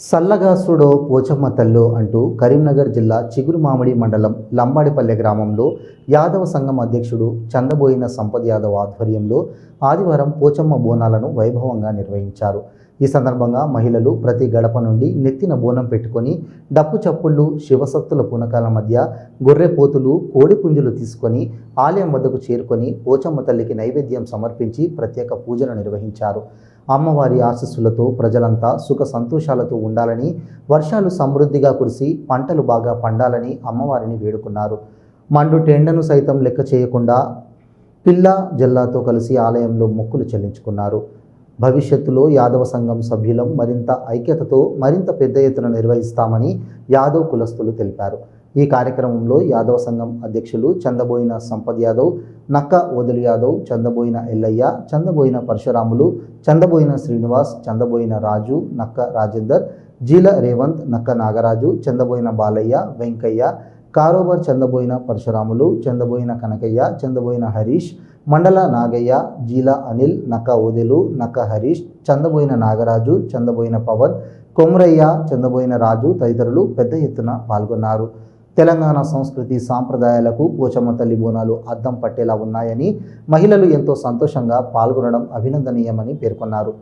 సల్లగాసుడో పోచమ్మ తల్లో అంటూ కరీంనగర్ జిల్లా చిగురు మామిడి మండలం లంబాడిపల్లె గ్రామంలో యాదవ సంఘం అధ్యక్షుడు చందబోయిన సంపద్ యాదవ్ ఆధ్వర్యంలో ఆదివారం పోచమ్మ బోనాలను వైభవంగా నిర్వహించారు. ఈ సందర్భంగా మహిళలు ప్రతి గడప నుండి నెత్తిన బోనం పెట్టుకొని డప్పు చప్పుళ్ళు శివసత్తుల పూనకాల మధ్య గొర్రె పోతులు కోడి పుంజులు తీసుకొని ఆలయం వద్దకు చేరుకొని పోచమ్మ తల్లికి నైవేద్యం సమర్పించి ప్రత్యేక పూజలు నిర్వహించారు. అమ్మవారి ఆశస్సులతో ప్రజలంతా సుఖ సంతోషాలతో ఉండాలని వర్షాలు సమృద్ధిగా కురిసి పంటలు బాగా పండాలని అమ్మవారిని వేడుకున్నారు. మండు టెండను సైతం లెక్క చేయకుండా పిల్ల జల్లాతో కలిసి ఆలయంలో మొక్కులు చెల్లించుకున్నారు. భవిష్యత్తులో యాదవ సంఘం సభ్యులం మరింత ఐక్యతతో మరింత పెద్ద ఎత్తున నిర్వహిస్తామని యాదవ్ కులస్తులు తెలిపారు. ఈ కార్యక్రమంలో యాదవ సంఘం అధ్యక్షులు చందబోయిన సంపద్ యాదవ్ నక్క వదులు యాదవ్ చందబోయిన ఎల్లయ్య చందబోయిన పరశురాములు చందబోయిన శ్రీనివాస్ చందబోయిన రాజు నక్క రాజేందర్ జీల రేవంత్ నక్క నాగరాజు చందబోయిన బాలయ్య వెంకయ్య కారోబర్ చందబోయిన పరశురాములు చందబోయిన కనకయ్య చందబోయిన హరీష్ మండల నాగయ్య జీల అనిల్ నక్క ఓదెలు నక్క హరీష్ చందబోయిన నాగరాజు చందబోయిన పవన్ కొమరయ్య చందబోయిన రాజు తదితరులు పెద్ద ఎత్తున పాల్గొన్నారు. తెలంగాణ సంస్కృతి సాంప్రదాయాలకు పోచమ్మ తల్లి బోనాలు అద్దం పట్టేలా ఉన్నాయని మహిళలు ఎంతో సంతోషంగా పాల్గొనడం అభినందనీయమని పేర్కొన్నారు.